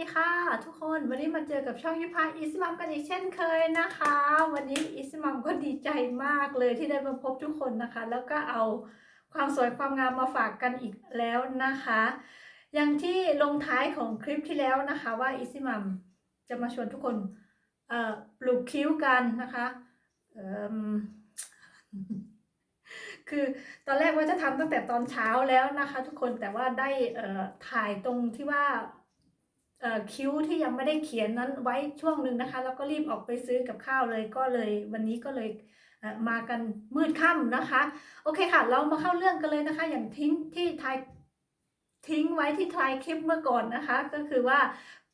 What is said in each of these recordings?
ดีค่ะ ทุกคนวันนี้มาเจอกับช่องยุพาอิสมัมกันอีกเช่นเคยนะคะ วันนี้อิสมัมก็ดีใจมากเลยที่ได้มาพบทุกคนนะคะ แล้วก็เอาความสวยความงามมาฝากกันอีกแล้วนะคะ อย่างที่ลงท้ายของคลิปที่แล้วนะคะว่าอิสมัมจะมาชวนทุกคนเอ่อปลูกคิ้วกันนะคะเอิ่มคือตอนแรกว่าจะทำตั้งแต่ตอนเช้าแล้วนะคะ ทุกคนแต่ว่าได้เอ่อถ่ายตรงที่ว่า คิ้วที่ยังไม่ได้เขียนนั้นไว้ช่วงหนึ่งนะคะ แล้วก็รีบออกไปซื้อกับข้าวเลยก็เลย วันนี้ก็เลยมากันมืดค่ำนะคะ โอเคค่ะ เรามาเข้าเรื่องกันเลยนะคะ อย่างทิ้งที่ทายทิ้งไว้ที่ทายคลิปเมื่อก่อนนะคะ ก็คือว่า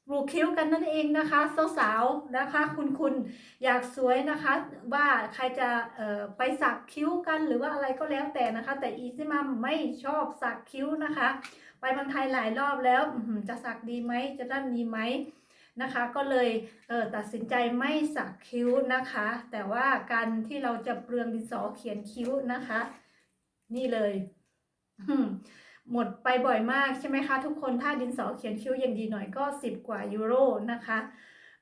ปลูกคิ้วกันนั่นเองนะคะสาวๆนะคะ คุณคุณอยากสวยนะคะ ว่าใครจะไปสักคิ้วกันหรือว่าอะไรก็แล้วแต่นะคะ แต่อีซิมัมไม่ชอบสักคิ้วนะคะ ไปเมืองไทยหลายรอบแล้วจะสักดีไหมจะด้านดีไหมนะคะ ก็เลยเตัดสินใจไม่สักคิ้วนะคะ แต่ว่าการที่เราจะเปลืองดินสอเขียนคิ้วนะคะ นี่เลยหมดไปบ่อยมากใช่ไหมคะ ทุกคนถ้าดินสอเขียนคิ้วยังดีหน่อยก็ 10 กว่ายูโรนะคะ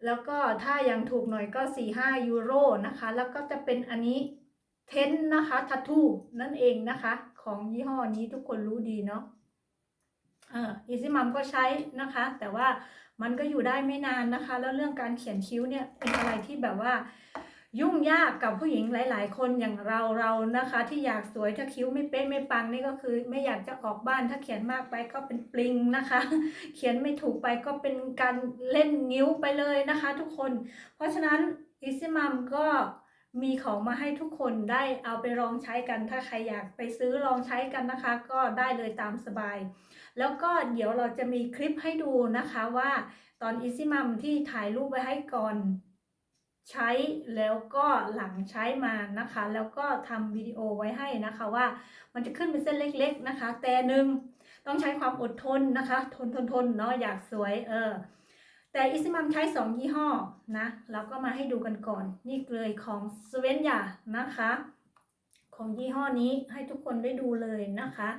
แล้วก็ถ้ายังถูกหน่อยก็ 4-5ยูโรนะคะ แล้วก็จะเป็นอันนี้เทนนะคะทัตทูนั่นเองนะคะ ของยี่ห้อนี้ทุกคนรู้ดีเนาะ อออีซิมัมก็ใช้นะคะ แต่ว่ามันก็อยู่ได้ไม่นานนะคะ แล้วเรื่องการเขียนคิ้วเนี่ยเป็นอะไรที่แบบว่า ยุ่งยากกับผู้หญิงหลาย ๆ คนอย่างเราเรานะคะ ที่อยากสวยถ้าคิ้วไม่เป๊ะไม่ปังนี่ก็คือ ไม่อยากจะออกบ้านถ้าเขียนมากไปก็เป็นปลิงนะคะ เขียนไม่ถูกไปก็เป็นการเล่นนิ้วไปเลยนะคะ ทุกคน เพราะฉะนั้นอิซิมัมก็ มีของมาให้ทุกคนได้เอาไปลองใช้กัน ถ้าใครอยากไปซื้อลองใช้กันนะคะ ก็ได้เลยตามสบาย แล้วก็เดี๋ยวเราจะมีคลิปให้ดูนะคะว่าตอนอิซิมัมที่ถ่ายรูปไว้ให้ก่อนใช้แล้วก็หลังใช้มานะคะ แล้วก็ทำวิดีโอไว้ให้นะคะว่ามันจะขึ้นเป็นเส้นเล็ก ๆนะคะ แต่หนึ่งต้องใช้ความอดทนนะคะ ทนทนทนเนาะอยากสวยเออ แต่อิซิมัมใช้2ยี่ห้อนะเราก็มาให้ดูกันก่อน นี่เลยของสเวนยานะคะ ของยี่ห้อนี้ให้ทุกคนได้ดูเลยนะคะ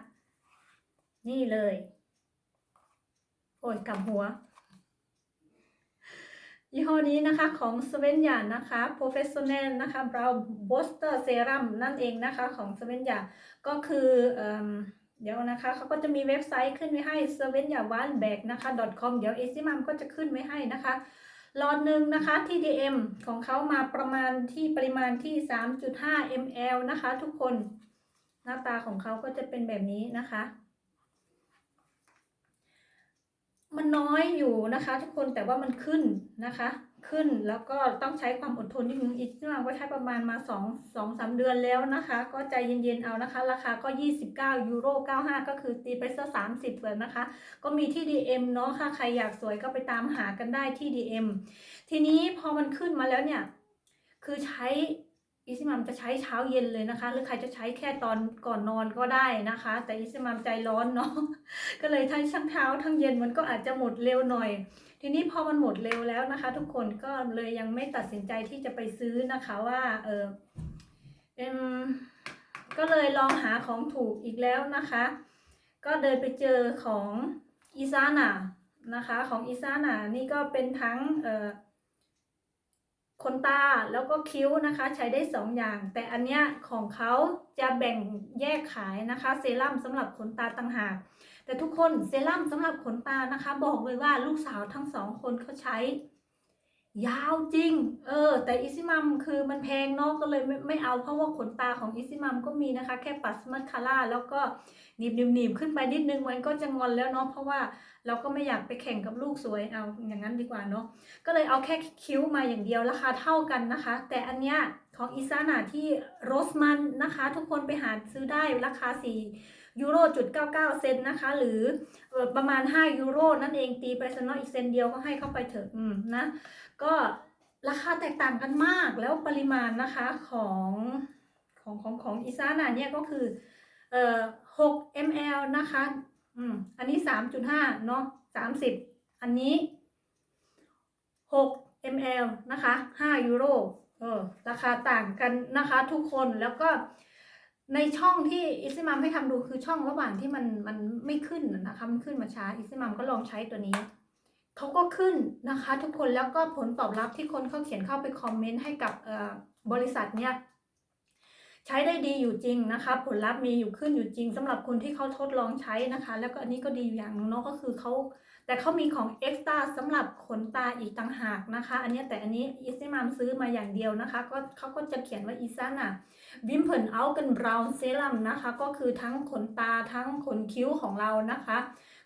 นี่เลย โอ้ยกับหัว ยี่ห้อนี้นะคะของสเวนยานะคะ Professional นะคะ Brow Booster Serum นั่นเองนะคะของสเวนยาก็คืออ เดี๋ยวนะคะเขาก็จะมีเว็บไซต์ขึ้นไว้ให้ sevenyawanbag นะคะ .com เดี๋ยว a c m a m ก็จะขึ้นไว้ให้นะคะหลอดหนึ่งนะคะที่ DM ของเขามาประมาณที่ปริมาณที่ 3.5 ml นะคะทุกคนหน้าตาของเขาก็จะเป็นแบบนี้นะคะ มันน้อยอยู่นะคะทุกคนแต่ว่ามันขึ้นนะคะ ขึ้น แล้วก็ต้องใช้ความอดทนนิดนึงอีกซึ่งก็ใช้ประมาณมา2 2 3 เดือนแล้วนะคะ ก็ใจเย็นๆเอานะคะ ราคาก็ 29 ยูโร 95 ก็คือตีไปซะ30เลยนะคะ ก็มีที่ DM เนาะค่ะ ใครอยากสวยก็ไปตามหากันได้ที่ DM ทีนี้พอมันขึ้นมาแล้วเนี่ย คือใช้ อิซิมัมจะใช้เช้าเย็นเลยนะคะ หรือใครจะใช้แค่ตอนก่อนนอนก็ได้นะคะ แต่อิซิมัมใจร้อนเนาะก็เลยทั้งทั้งเช้าทั้งเย็นมันก็อาจจะหมดเร็วหน่อย ทีนี้พอมันหมดเร็วแล้วนะคะ ทุกคนก็เลยยังไม่ตัดสินใจที่จะไปซื้อนะคะว่าเออเอ็มก็เลยลองหาของถูกอีกแล้วนะคะ ก็เดินไปเจอของอีซาน่านะคะ ของอีซาน่านี่ก็เป็นทั้งเอ่อ ขนตาแล้วก็คิ้วนะคะใช้ได้สองอย่าง แต่อันเนี้ยของเขาจะแบ่งแยกขายนะคะเซรั่มสำหรับขนตาต่างหาก แต่ทุกคนเซรั่มสำหรับขนตานะคะ บอกเลยว่าลูกสาวทั้งสองคนเขาใช้ ยาวจริง เออ แต่อิซิมัมคือมันแพงเนาะก็เลยไม่ไม่เอาเพราะว่าขนตาของอิซิมัมก็มีนะคะ แค่ปัสมัสคาร่าแล้วก็หนีบหนีบหนีบขึ้นไปนิดนึงมันก็จะงอนแล้วเนาะเพราะว่าเราก็ไม่อยากไปแข่งกับลูกสวยเอาอย่างนั้นดีกว่าเนาะก็เลยเอาแค่คิ้วมาอย่างเดียวราคาเท่ากันนะคะ แต่อันเนี้ยของอิซานาที่โรสมันนะคะ ทุกคนไปหาซื้อได้ราคา4ยูโรจุด99เซนนะคะ หรือออประมาณ5ยูโรนั่นเองตีไปซะเนาะอีกเซนเดียวก็ให้เข้าไปเถอะอืมนะ ก็ราคาแตกต่างกันมากแล้วปริมาณนะคะของของของของอีซาน่าเนี่ยก็คือเอ่อ6 ml นะคะอืมอันนี้3.5เนาะ30อันนี้6 ml นะคะ5ยูโรเออราคาต่างกันนะคะทุกคนแล้วก็ในช่องที่อิสมัมให้ทำดูคือช่องระหว่างที่มันมันไม่ขึ้นนะคะมันขึ้นมาช้าอิสมัมก็ลองใช้ตัวนี้ เขาก็ขึ้นนะคะ ทุกคนแล้วก็ผลตอบรับที่คนเขาเขียนเข้าไปคอมเมนต์ให้กับบริษัทเนี่ยใช้ได้ดีอยู่จริงนะคะ ผลลัพธ์มีอยู่ขึ้นอยู่จริงสำหรับคนที่เขาทดลองใช้นะคะ แล้วก็อันนี้ก็ดีอย่างหนึงเนาะก็คือเขาแต่เขามีของเอ็กซ์ต้าสำหรับขนตาอีกต่างหากนะคะ อันนี้แต่อันนี้อีซิมามซื้อมาอย่างเดียวนะคะก็เขาก็จะเขียนว่าอีซ่าน่ะวิมเพิลเอากันบราวน์เซรั่มนะคะ ก็คือทั้งขนตาทั้งขนคิ้วของเรานะคะ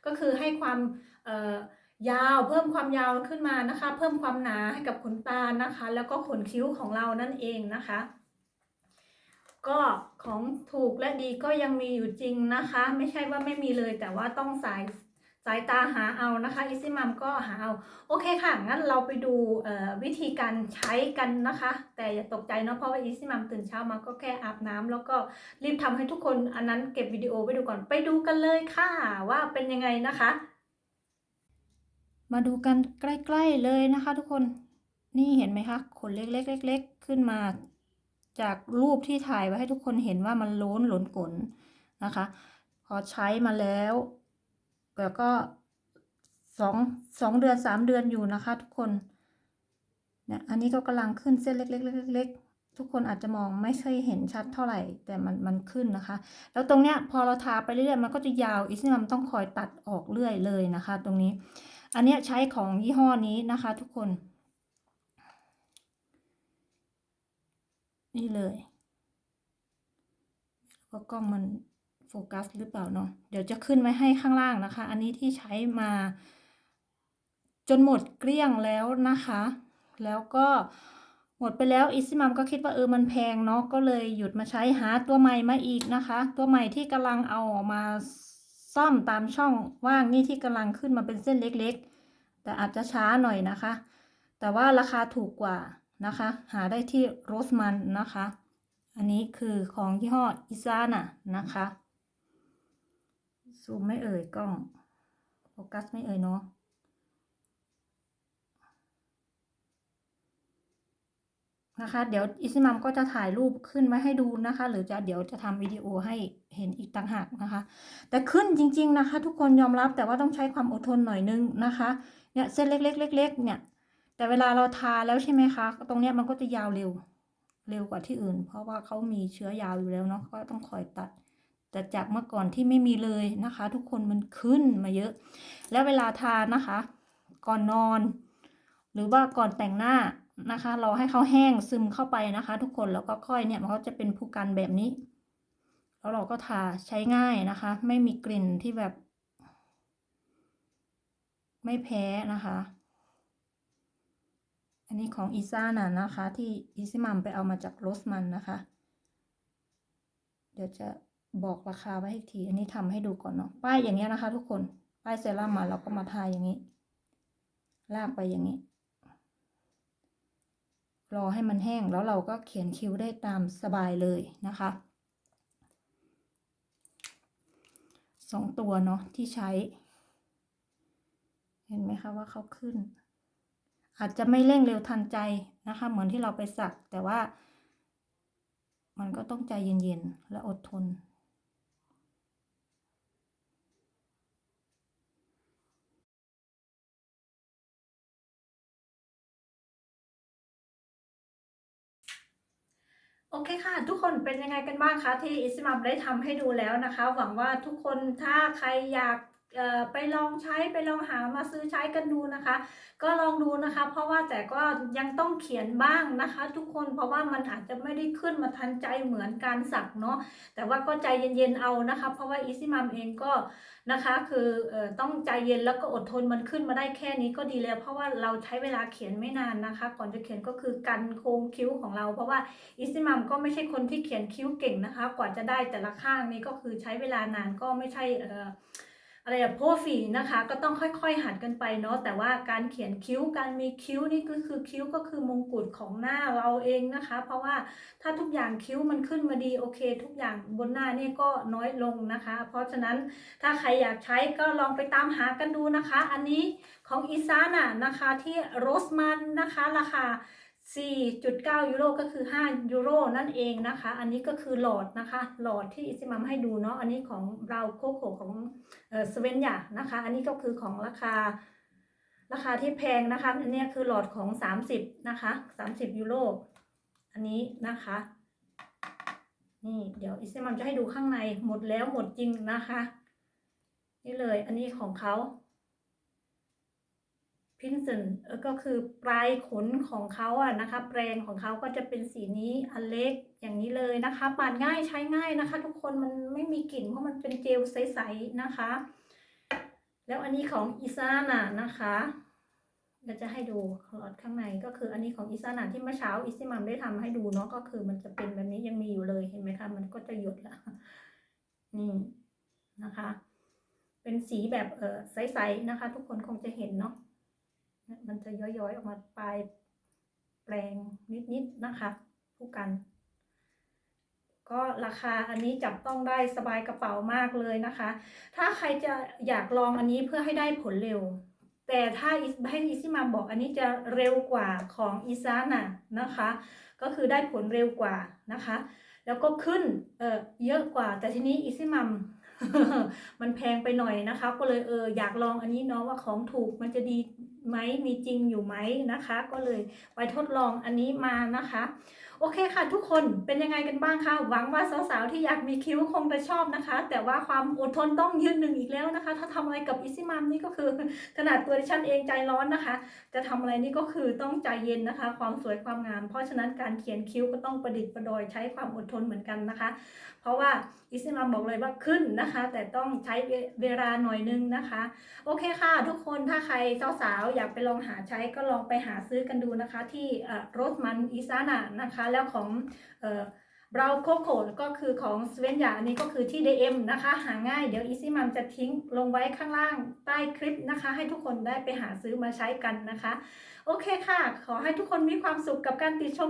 ก็คือให้ความเอ่อ ยาวเพิ่มความยาวขึ้นมานะคะ เพิ่มความหนาให้กับขนตานะคะ แล้วก็ขนคิ้วของเรานั่นเองนะคะ ก็ของถูกและดีก็ยังมีอยู่จริงนะคะ ไม่ใช่ว่าไม่มีเลยแต่ว่าต้องสายสายตาหาเอานะคะอิซิมัมก็หาเอาโอเคค่ะ งั้นเราไปดูวิธีการใช้กันนะคะ แต่อย่าตกใจเนาะเพราะว่าอีซิมัมตื่นเช้ามาก็แค่อาบน้ำแล้วก็รีบทำให้ทุกคนอันนั้นเก็บวิดีโอไว้ดูก่อนไปดูกันเลยค่ะว่าเป็นยังไงนะคะ มาดูกันใกล้ๆเลยนะคะ ทุกคน นี่เห็นไหมคะขนเล็กๆเล็กๆขึ้นมา จากรูปที่ถ่ายไว้ให้ทุกคนเห็นว่ามันล้นหลนกลนะคะ พอใช้มาแล้วแล้วก็สองสองเดือนสามเดือนอยู่นะคะ ทุกคนเนี่ยอันนี้ก็กำลังขึ้นเส้นเล็กๆเล็กๆทุกคนอาจจะมองไม่ใช่เห็นชัดเท่าไหร่ แต่มันมันขึ้นนะคะ แล้วตรงเนี้ยพอเราทาไปเรื่อยๆมันก็จะยาวอีซิมัมต้องคอยตัดออกเรื่อยเลยนะคะ ตรงนี้ อันนี้ใช้ของยี่ห้อนี้นะคะทุกคน นี่เลย ก็กล้องมันโฟกัสหรือเปล่าเนาะเดี๋ยวจะขึ้นไว้ให้ข้างล่างนะคะ อันนี้ที่ใช้มา จนหมดเกลี้ยงแล้วนะคะ แล้วก็หมดไปแล้วอิซิมัมก็คิดว่าเออมันแพงเนาะก็เลยหยุดมาใช้หาตัวใหม่มาอีกนะคะ ตัวใหม่ที่กำลังเอาออกมา ซ่อมตามช่องว่างนี่ที่กำลังขึ้นมาเป็นเส้นเล็กๆ แต่อาจจะช้าหน่อยนะคะ แต่ว่าราคาถูกกว่านะคะ หาได้ที่โรสมันนะคะ อันนี้คือของยี่ห้ออิซาน่ะนะคะซูมไม่เอ่ยกล้องโฟกัสไม่เอ่ยเนาะ นะคะ เดี๋ยวอิซิมัมก็จะถ่ายรูปขึ้นไว้ให้ดูนะคะ หรือจะเดี๋ยวจะทำวิดีโอให้เห็นอีกต่างหากนะคะ แต่ขึ้นจริง ๆนะคะ ทุกคนยอมรับแต่ว่าต้องใช้ความอดทนหน่อยนึงนะคะเนี่ยเส้นเล็กๆเล็กๆเนี่ย แต่เวลาเราทาแล้วใช่ไหมคะ ตรงเนี้ยมันก็จะยาวเร็วเร็วกว่าที่อื่น เพราะว่าเขามีเชื้อยาวอยู่แล้วเนาะก็ต้องคอยตัดแต่จากเมื่อก่อนที่ไม่มีเลยนะคะ ทุกคนมันขึ้นมาเยอะ แล้วเวลาทานะคะ ก่อนนอน หรือว่าก่อนแต่งหน้า นะคะ เราให้เขาแห้งซึมเข้าไปนะคะ ทุกคนแล้วก็ค่อยเนี่ยมันก็จะเป็นผู้กันแบบนี้ แล้วเราก็ทาใช้ง่ายนะคะ ไม่มีกลิ่นที่แบบ ไม่แพ้นะคะ อันนี้ของอีซ่าน่ะนะคะ ที่อีซิมัมไปเอามาจากโรสมันนะคะ เดี๋ยวจะบอกราคาไว้อีกที อันนี้ทำให้ดูก่อนเนาะป้ายอย่างเงี้ยนะคะ ทุกคนป้ายเซรั่มมาเราก็มาทาอย่างนี้ ลากไปอย่างนี้ รอให้มันแห้งแล้วเราก็เขียนคิ้วได้ตามสบายเลยนะคะสองตัวเนาะที่ใช้ เห็นไหมคะว่าเขาขึ้น อาจจะไม่เร่งเร็วทันใจนะคะ เหมือนที่เราไปสักแต่ว่า มันก็ต้องใจเย็นๆ และอดทน โอเคค่ะ ทุกคนเป็นยังไงกันบ้างคะที่อิสมัมได้ทำให้ดูแล้วนะคะ หวังว่าทุกคนถ้าใครอยาก ไปลองใช้ไปลองหามาซื้อใช้กันดูนะคะ ก็ลองดูนะคะ เพราะว่าแต่ก็ยังต้องเขียนบ้างนะคะ ทุกคนเพราะว่ามันอาจจะไม่ได้ขึ้นมาทันใจเหมือนการสักเนาะแต่ว่าก็ใจเย็นๆเอานะคะ เพราะว่าอิซิมัมเองก็นะคะ คือออต้องใจเย็นแล้วก็อดทนมันขึ้นมาได้แค่นี้ก็ดีแล้ว เพราะว่าเราใช้เวลาเขียนไม่นานนะคะ ก่อนจะเขียนก็คือกันโค้งคิ้วของเรา เพราะว่าอิมัมก็ไม่ใช่คนที่เขียนคิ้วเก่งนะคะ กว่าจะได้แต่ละข้างนี้ก็คือใช้เวลานานก็ไม่ใช่เอ่อ อะไรอะโพฝีนะคะ ก็ต้องค่อยๆ หัดกันไปเนาะแต่ว่าการเขียนคิ้วการมีคิ้วนี่ก็คือคิ้วก็คือมงกุฎของหน้าเราเองนะคะ เพราะว่าถ้าทุกอย่างคิ้วมันขึ้นมาดีโอเค ทุกอย่างบนหน้านี่ก็น้อยลงนะคะ เพราะฉะนั้นถ้าใครอยากใช้ก็ลองไปตามหากันดูนะคะ อันนี้ของอีซาน่ะนะคะที่โรสมันนะคะราคา 4.9 ยูโรก็คือ 5 ยูโรนั่นเองนะคะ อันนี้ก็คือหลอดนะคะ หลอดที่อิซิมัมให้ดูเนาะ อันนี้ของเราโคโคของเออสเวนยานะคะ อันนี้ก็คือของราคา ราคาที่แพงนะคะ อันนี้คือหลอดของ 30 นะคะ 30 ยูโร อันนี้นะคะ นี่เดี๋ยวอิสมัมจะให้ดูข้างในหมดแล้วหมดจริงนะคะ นี่เลย อันนี้ของเขา พินสันก็คือปลายขนของเขาอะนะคะแปรงของเขาก็จะเป็นสีนี้อันเล็กอย่างนี้เลยนะคะปาดง่ายใช้ง่ายนะคะ ทุกคนมันไม่มีกลิ่นเพราะมันเป็นเจลใสๆนะคะ แล้วอันนี้ของอีซาน่ะนะคะเดี๋ยวจะให้ดูหลอดข้างในก็คืออันนี้ของอีซาน่ะที่เมื่อเช้าอิซิมัมได้ทำให้ดูเนาะก็คือมันจะเป็นแบบนี้ยังมีอยู่เลยเห็นไหมคะมันก็จะหยดละนี่นะคะ เป็นสีแบบเออใสๆนะคะ ทุกคนคงจะเห็นเนาะ มันจะย้อยๆออกมาปลายแปลงนิดๆนะคะผู้กัน ก็ราคาอันนี้จับต้องได้สบายกระเป๋ามากเลยนะคะ ถ้าใครจะอยากลองอันนี้เพื่อให้ได้ผลเร็ว แต่ถ้าให้อิซิมาบอกอันนี้จะเร็วกว่าของอีซาน่ะนะคะ ก็คือได้ผลเร็วกว่านะคะ แล้วก็ขึ้นเออเยอะกว่า แต่ทีนี้อิซิมัมมันแพงไปหน่อยนะคะ ก็เลยเอออยากลองอันนี้เนาะว่าของถูกมันจะดี ไหมมีจริงอยู่ไหมนะคะ ก็เลยไปทดลองอันนี้มานะคะ โอเคค่ะทุกคนเป็นยังไงกันบ้างคะหวังว่าสาวๆที่อยากมีคิ้วคงจะชอบนะคะ แต่ว่าความอดทนต้องยืนหนึ่งอีกแล้วนะคะ ถ้าทำอะไรกับอิซิมัมนี่ก็คือขนาดตัวดิฉันเองใจร้อนนะคะ จะทำอะไรนี่ก็คือต้องใจเย็นนะคะ ความสวยความงาม เพราะฉะนั้นการเขียนคิ้วก็ต้องประดิษฐ์ประดอยใช้ความอดทนเหมือนกันนะคะ เพราะว่าอิสลามบอกเลยว่าขึ้นนะคะ แต่ต้องใช้เวลาหน่อยนึงนะคะ โอเคค่ะ ทุกคนถ้าใครสาวๆอยากไปลองหาใช้ก็ลองไปหาซื้อกันดูนะคะ ที่โรสมันอิซานานะคะแล้วของบราโคโคก็คือของสเวนยาอันนี้ก็คือที่ DM นะคะ หาง่ายเดี๋ยวอีซี่มัมจะทิ้งลงไว้ข้างล่างใต้คลิปนะคะ ให้ทุกคนได้ไปหาซื้อมาใช้กันนะคะ โอเคค่ะ ขอให้ทุกคนมีความสุขกับการติดชม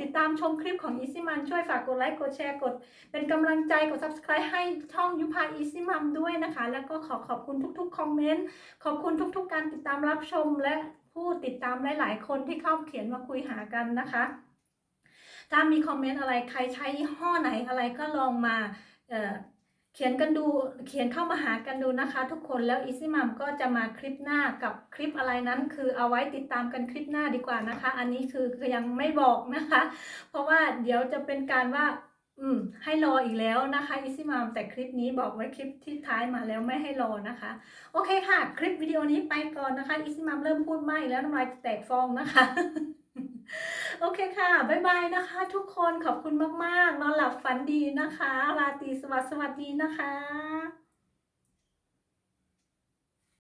ติดตามชมคลิปของ Easy Man ช่วยฝากกดไลค์กดแชร์กด เป็นกำลังใจกด subscribe ให้ช่องยุพา Easy Mom ด้วยนะคะ แล้วก็ขอขอบคุณทุกๆคอมเมนต์ขอบคุณทุก ๆ การติดตามรับชมและผู้ติดตามหลาย ๆ คนที่เข้าเขียนมาคุยหากันนะคะ ถ้ามีคอมเมนต์อะไรใครใช้ยี่ห้อไหนอะไรก็ลองมาเเขียนกันดูเขียนเข้ามาหากันดูนะคะ ทุกคนแล้วอีซี่มัมก็จะมาคลิปหน้ากับคลิปอะไรนั้นคือเอาไว้ติดตามกันคลิปหน้าดีกว่านะคะ อันนี้คือยังไม่บอกนะคะ เพราะว่าเดี๋ยวจะเป็นการว่าอืมให้รออีกแล้วนะคะอีซี่มัมแต่คลิปนี้บอกไว้คลิปที่ท้ายมาแล้วไม่ให้รอนะคะ โอเคค่ะ คลิปวิดีโอนี้ไปก่อนนะคะอีซี่มัมเริ่มพูดมากอีกแล้วน้ำลายจะแตกฟองนะคะ โอเคค่ะ บ๊ายบายนะคะ ทุกคนขอบคุณมาก ๆ นอนหลับฝันดีนะคะ ราตรีสวัสดิ์สวัสดีนะคะ